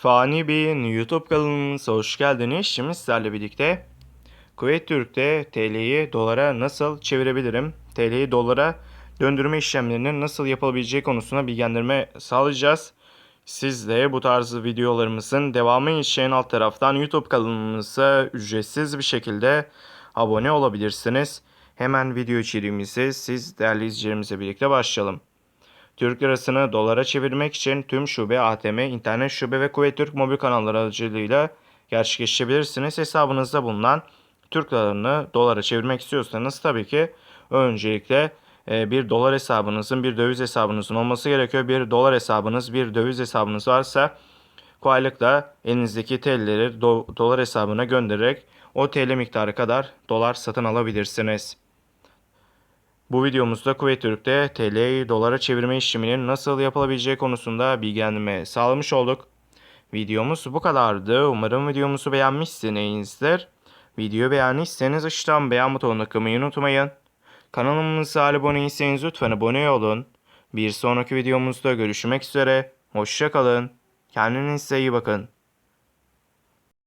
Fani Bey'in YouTube kanalımıza hoş geldiniz. Şimdi sizlerle birlikte Kuveyt Türk'te TL'yi dolara nasıl çevirebilirim? TL'yi dolara döndürme işlemlerinin nasıl yapılabileceği konusunda bilgilendirme sağlayacağız. Siz de bu tarz videolarımızın devamı için alt taraftan YouTube kanalımıza ücretsiz bir şekilde abone olabilirsiniz. Hemen video içeriğimizi siz değerli izleyicilerimizle birlikte başlayalım. Türk lirasını dolara çevirmek için tüm şube, ATM, internet şube ve Kuveyt mobil kanalları aracılığıyla gerçekleştirebilirsiniz. Hesabınızda bulunan Türk liralarını dolara çevirmek istiyorsanız tabii ki öncelikle e, bir dolar hesabınızın, bir döviz hesabınızın olması gerekiyor. Bir dolar hesabınız, bir döviz hesabınız varsa kolaylıkla elinizdeki TL'leri do- dolar hesabına göndererek o TL miktarı kadar dolar satın alabilirsiniz. Bu videomuzda Kuveyt Türk'te TL'yi dolara çevirme işleminin nasıl yapılabileceği konusunda bilgilendirme sağlamış olduk. Videomuz bu kadardı. Umarım videomuzu beğenmişsinizdir. Videoyu beğendiyseniz aşağıdan beğen butonuna kılmayı unutmayın. Kanalımıza abone değilseniz lütfen abone olun. Bir sonraki videomuzda görüşmek üzere. Hoşçakalın. Kendinize iyi bakın.